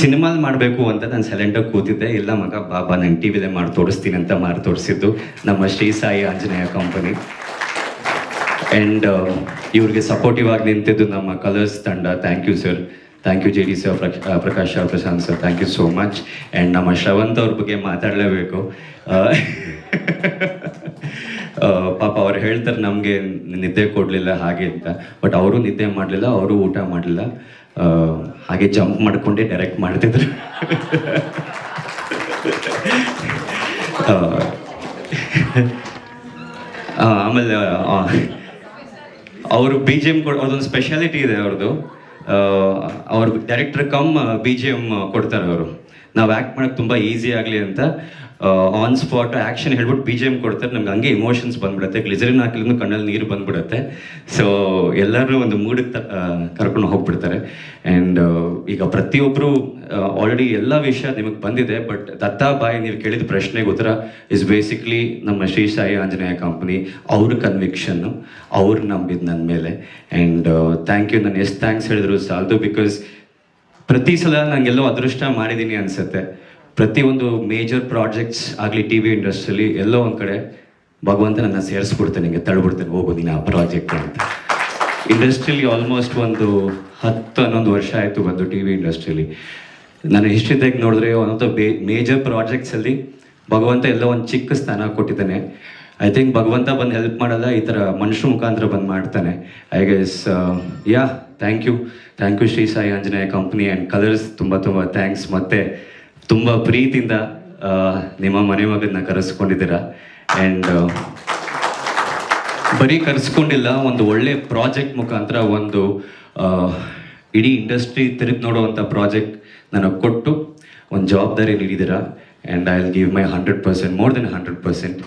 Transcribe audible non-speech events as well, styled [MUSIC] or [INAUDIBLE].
ಸಿನಿಮಾಲ್ ಮಾಡಬೇಕು ಅಂತ ನಾನು ಸೈಲೆಂಟಾಗಿ ಕೂತಿದ್ದೆ. ಇಲ್ಲ ಮಗ ಬಾಬಾ ನಂಗೆ ಟಿ ವಿಲೇ ಮಾಡಿ ತೋರಿಸ್ತೀನಿ ಅಂತ ಮಾಡಿ ತೋರಿಸಿದ್ದು ನಮ್ಮ ಶ್ರೀ ಸಾಯಿ ಆಂಜನೇಯ ಕಂಪನಿ ಆ್ಯಂಡ್ ಇವ್ರಿಗೆ ಸಪೋರ್ಟಿವ್ ಆಗಿ ನಿಂತಿದ್ದು ನಮ್ಮ ಕಲರ್ಸ್ ತಂಡ. Thank you sir thank you J D sir Prakash sir Prashanth sir thank you so much and ನಮ್ಮ ಶ್ರವಂತ್ ಅವ್ರ ಬಗ್ಗೆ ಮಾತಾಡಲೇಬೇಕು. [LAUGHS] ಪಾಪ ಅವ್ರು ಹೇಳ್ತಾರೆ ನಮಗೆ ನಿದ್ದೆ ಕೊಡಲಿಲ್ಲ ಹಾಗೆ ಅಂತ. ಬಟ್ ಅವರು ನಿದ್ದೆ ಮಾಡಲಿಲ್ಲ, ಅವರು ಊಟ ಮಾಡಲಿಲ್ಲ. ಹಾಗೆ ಜಂಪ್ ಮಾಡ್ಕೊಂಡೇ ಡೈರೆಕ್ಟ್ ಮಾಡ್ತಿದ್ರು. ಆಮೇಲೆ ಅವರು ಬಿ ಜಿ ಎಂ ಕೊಡ್ ಅವ್ರದ್ದೊಂದು ಸ್ಪೆಷಾಲಿಟಿ ಇದೆ ಅವ್ರದ್ದು. ಅವ್ರ director cum B G M ಕೊಡ್ತಾರೆ ಅವರು. ನಾವು ಆ್ಯಕ್ಟ್ ಮಾಡೋಕ್ಕೆ ತುಂಬ ಈಸಿ ಆಗಲಿ ಅಂತ ಆನ್ ಸ್ಪಾಟ್ ಆ್ಯಕ್ಷನ್ ಹೇಳ್ಬಿಟ್ಟು ಬಿ ಜಿ ಎಂ ಕೊಡ್ತಾರೆ. ನಮ್ಗೆ ಹಂಗೆ ಇಮೋಷನ್ಸ್ ಬಂದ್ಬಿಡುತ್ತೆ. ಗ್ಲಿಸರಿನ್ ಹಾಕಿದ್ರು ಕಣ್ಣಲ್ಲಿ ನೀರು ಬಂದ್ಬಿಡುತ್ತೆ. ಸೊ ಎಲ್ಲರೂ ಒಂದು ಮೂಡಿಗೆ ಕರ್ಕೊಂಡು ಹೋಗ್ಬಿಡ್ತಾರೆ. ಆ್ಯಂಡ್ ಈಗ ಪ್ರತಿಯೊಬ್ಬರು ಆಲ್ರೆಡಿ ಎಲ್ಲ ವಿಷಯ ನಿಮಗೆ ಬಂದಿದೆ ಬಟ್ ದತ್ತಾ ಬಾಯಿ ನೀವು ಕೇಳಿದ ಪ್ರಶ್ನೆಗೆ ಉತ್ತರ ಇಸ್ ಬೇಸಿಕ್ಲಿ ನಮ್ಮ ಶ್ರೀ ಸಾಯಿ ಆಂಜನೇಯ ಕಂಪ್ನಿ ಅವ್ರ ಕನ್ವಿಕ್ಷನ್ನು ಅವ್ರು ನಂಬಿದ್ದು ನನ್ನ ಮೇಲೆ. ಆ್ಯಂಡ್ ಥ್ಯಾಂಕ್ ಯು ನಾನು ಎಷ್ಟು ಥ್ಯಾಂಕ್ಸ್ ಹೇಳಿದ್ರು ಸಾಲದು ಬಿಕಾಸ್ ಪ್ರತಿ ಸಲ ನಂಗೆಲ್ಲೋ ಅದೃಷ್ಟ ಮಾಡಿದ್ದೀನಿ ಅನ್ಸುತ್ತೆ. ಪ್ರತಿಯೊಂದು ಮೇಜರ್ ಪ್ರಾಜೆಕ್ಟ್ಸ್ ಆಗಲಿ ಟಿ ವಿ ಇಂಡಸ್ಟ್ರಿಯಲ್ಲಿ ಎಲ್ಲೋ ಒಂದು ಕಡೆ ಭಗವಂತ ನನ್ನ ಸೇರಿಸ್ಬಿಡ್ತಾನೆ ನಿಮಗೆ ತಳ್ಬಿಡ್ತಾನೆ, ಹೋಗೋ ದಿನ ಆ ಪ್ರಾಜೆಕ್ಟ್ ಅಂತ. ಇಂಡಸ್ಟ್ರಿಲಿ ಆಲ್ಮೋಸ್ಟ್ ಒಂದು ಹತ್ತು, ಹನ್ನೊಂದು ವರ್ಷ ಆಯಿತು ಬಂದು ಟಿ ವಿ ಇಂಡಸ್ಟ್ರಿಲಿ ನಾನು ತೆಗೆದು ನೋಡಿದ್ರೆ ಒಂದೊಂದು ಬೇ ಮೇಜರ್ ಪ್ರಾಜೆಕ್ಟ್ಸಲ್ಲಿ ಭಗವಂತ ಎಲ್ಲೋ ಒಂದು ಚಿಕ್ಕ ಸ್ಥಾನ ಕೊಟ್ಟಿದ್ದಾನೆ. ಐ ಥಿಂಕ್ ಭಗವಂತ ಬಂದು ಹೆಲ್ಪ್ ಮಾಡಲ್ಲ, ಈ ಥರ ಮನುಷ್ಯ ಮುಖಾಂತರ ಬಂದು ಮಾಡ್ತಾನೆ. I guess yeah thank you thank you Shri Sai Anjaneya company and Colors ತುಂಬ ತುಂಬ ಥ್ಯಾಂಕ್ಸ್ ಮತ್ತು ತುಂಬ ಪ್ರೀತಿಯಿಂದ ನಿಮ್ಮ ಮನೆ ಮಗನ್ನ ಕರೆಸ್ಕೊಂಡಿದ್ದೀರಾ. ಆ್ಯಂಡ್ ಬರೀ ಕರೆಸ್ಕೊಂಡಿಲ್ಲ, ಒಂದು ಒಳ್ಳೆ ಪ್ರಾಜೆಕ್ಟ್ ಮುಖಾಂತರ ಒಂದು ಇಡೀ ಇಂಡಸ್ಟ್ರಿ ತಿರುಗಿ ನೋಡುವಂಥ ಪ್ರಾಜೆಕ್ಟ್ ನನಗೆ ಕೊಟ್ಟು, ಒಂದು ಜವಾಬ್ದಾರಿ ನೀಡಿದ್ದೀರಾ. And I will give my hundred percent more than hundred percent